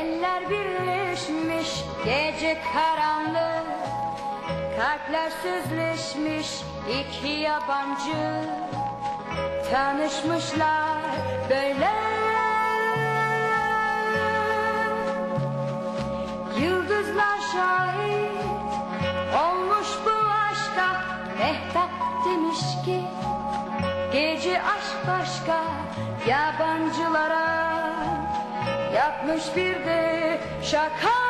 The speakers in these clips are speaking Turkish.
Eller birleşmiş gece karanlık. Kalpler sözleşmiş iki yabancı. Tanışmışlar böyle. Yıldızlar şahit olmuş bu aşka. Mehtap demiş ki Gece aşk başka yabancılara Yapmış bir de şaka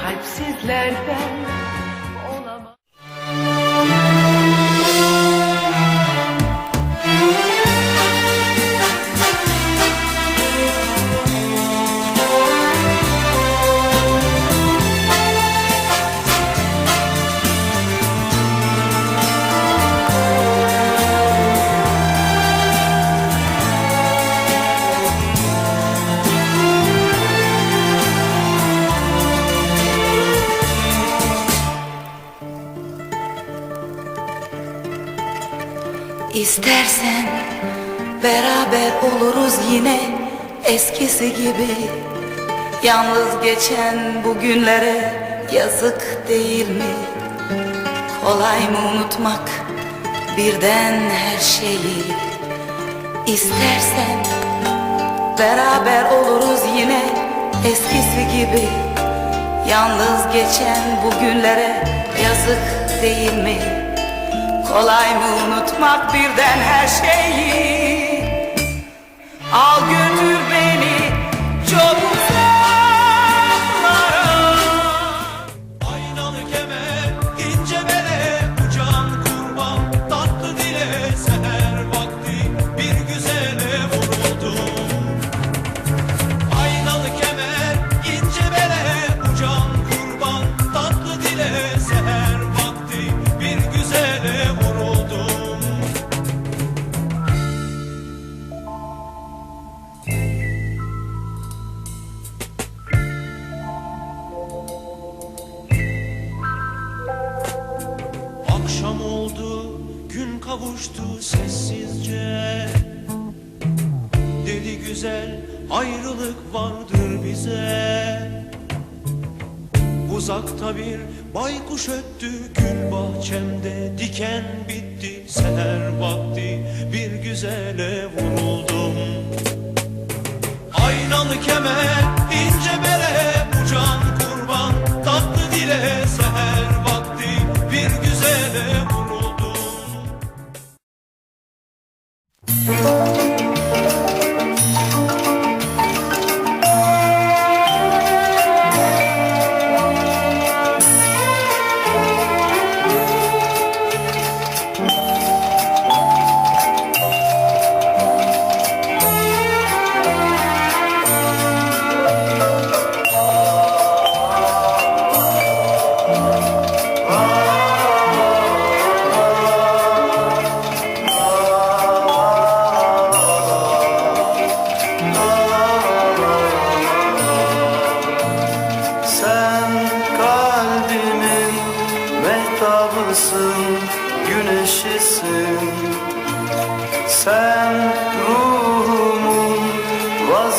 kalpsizlerden yine eskisi gibi Yalnız geçen bu günlere yazık değil mi? Kolay mı unutmak birden her şeyi? İstersen beraber oluruz yine eskisi gibi Yalnız geçen bu günlere yazık değil mi? Kolay mı unutmak birden her şeyi Al götür gün kavuştu sessizce. Deli güzel ayrılık vardır bize. Uzakta bir baykuş öttü gül bahçemde Diken bitti seher vakti bir güzele vuruldum. Aynalı kemer,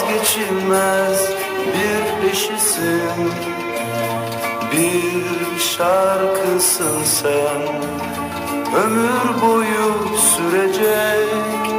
vazgeçilmez bir eşisin Bir şarkısın sen, ömür boyu sürecek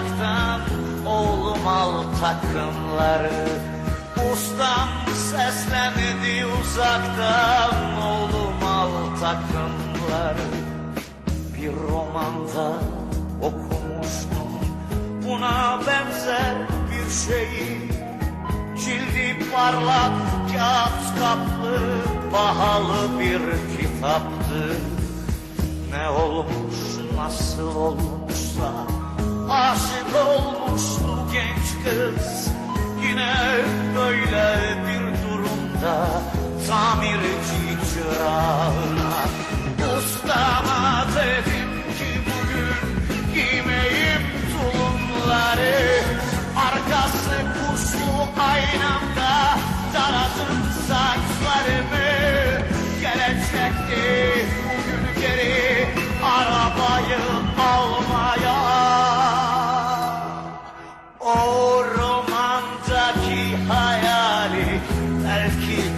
uzaktan Oğlum al takımları. Ustam seslendi uzaktan Oğlum al takımları. Bir romanda okumuştum Buna benzer bir şeyi. Cildi parlak kağıt kaplı Pahalı bir kitaptı. Ne olmuş nasıl olmuşsa Aşık olmuştu genç kız. Yine böyle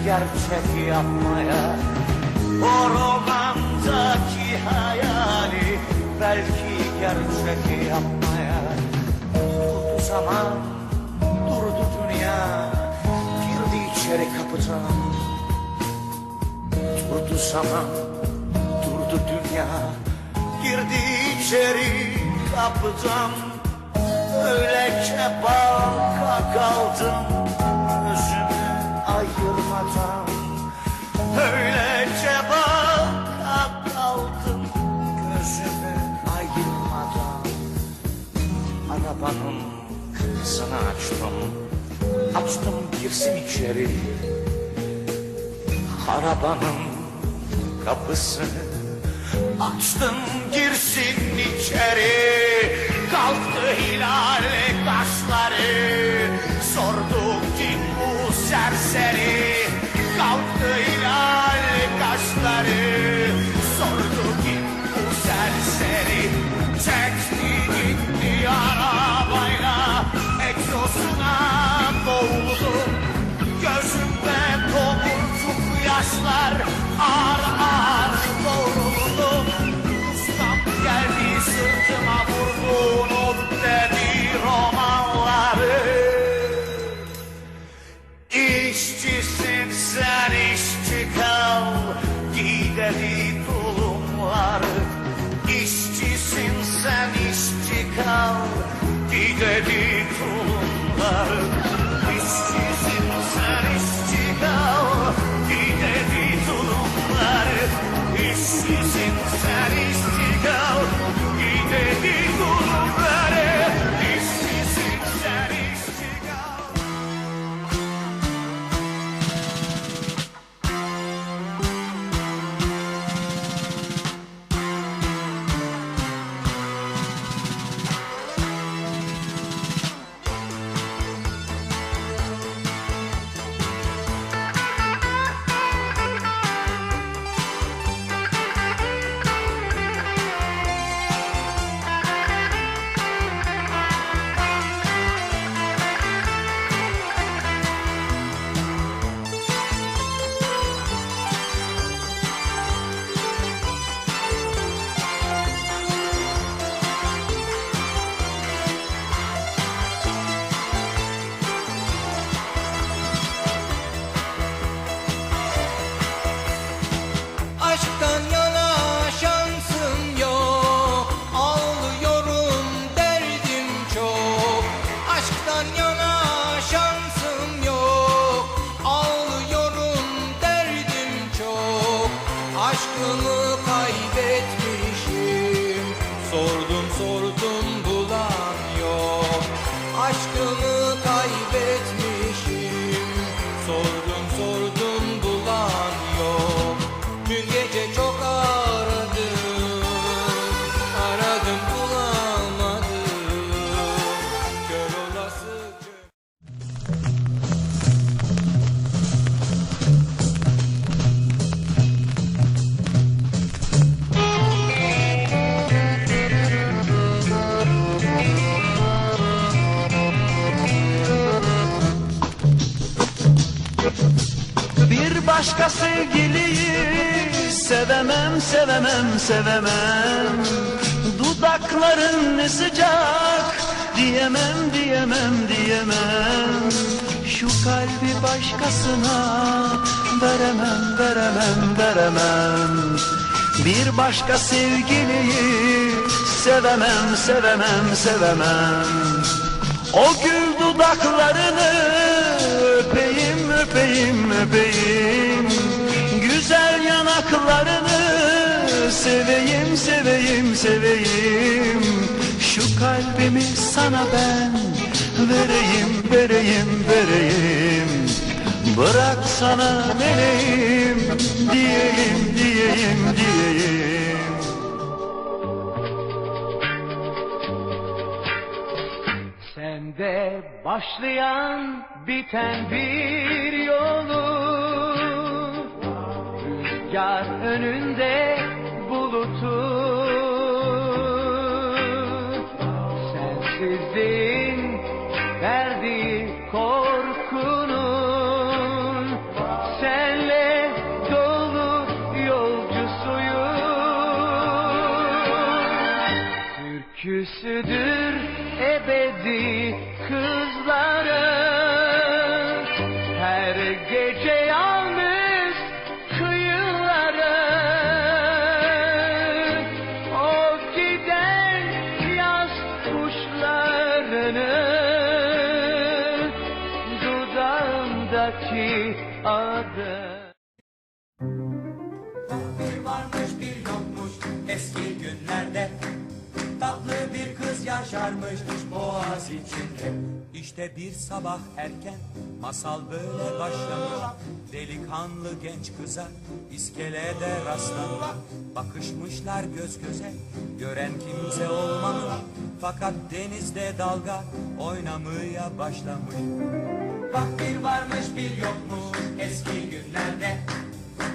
gerçek yapmaya. O romandaki hayali Belki gerçek yapmaya. Durdu zaman, durdu dünya. Girdi içeri kapıdan. Durdu zaman, durdu dünya. Girdi içeri kapıdan. Öylece baka kaldım açtım. Açtım girsin içeri. Arabanın kapısını Açtım girsin içeri. Kalktı hilal kaşları. Sordu kim bu serseri İşçisin sen işçi kal Giy dedi tulumları İşçisin sen işçi kal Giy sevemem sevemem. Dudakların ne sıcak diyemem diyemem diyemem. Şu kalbi başkasına veremem veremem veremem. Bir başka sevgiliyi sevemem sevemem sevemem. O gül dudaklarını öpeyim öpeyim öpeyim. Güzel yanaklarını seveyim seveyim seveyim. Şu kalbimi sana ben vereyim vereyim vereyim. Bırak sana vereyim diyeyim diyeyim diyeyim. Sende başlayan biten bir yolu Rüzgar önünde Türküsüdür ebedi kızların. Her gece yalnız kıyıları O giden yaz kuşlarını Dudağımdaki adı İşte bir sabah erken masal böyle başlamış. Delikanlı genç kıza iskelede rastlamış. Bakışmışlar göz göze gören kimse olmamış. Fakat denizde dalga oynamaya başlamış. Bak bir varmış bir yokmuş eski günlerde.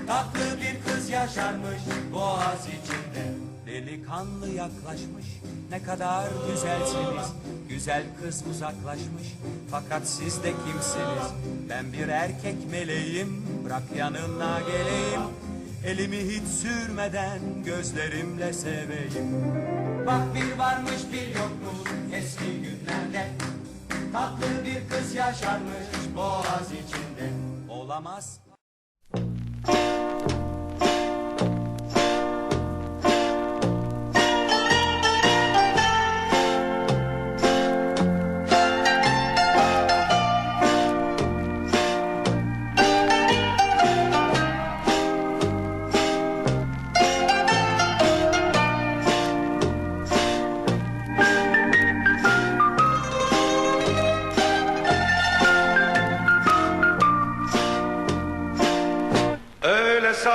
Tatlı bir kız yaşarmış boğaz içinde Delikanlı yaklaşmış. Ne kadar güzelsiniz. Güzel kız uzaklaşmış. Fakat siz de kimsiniz? Ben bir erkek meleğim. Bırak yanına geleyim. Elimi hiç sürmeden gözlerimle seveyim. Bak bir varmış bir yokmuş eski günlerde. Tatlı bir kız yaşarmış boğaz içinde. Olamaz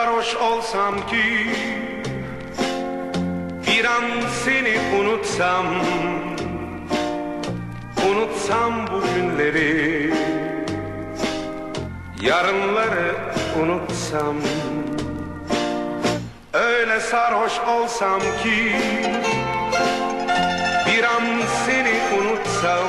sarhoş olsam ki Bir an seni unutsam Unutsam bu günleri Yarınları unutsam. Öyle sarhoş olsam ki Bir an seni unutsam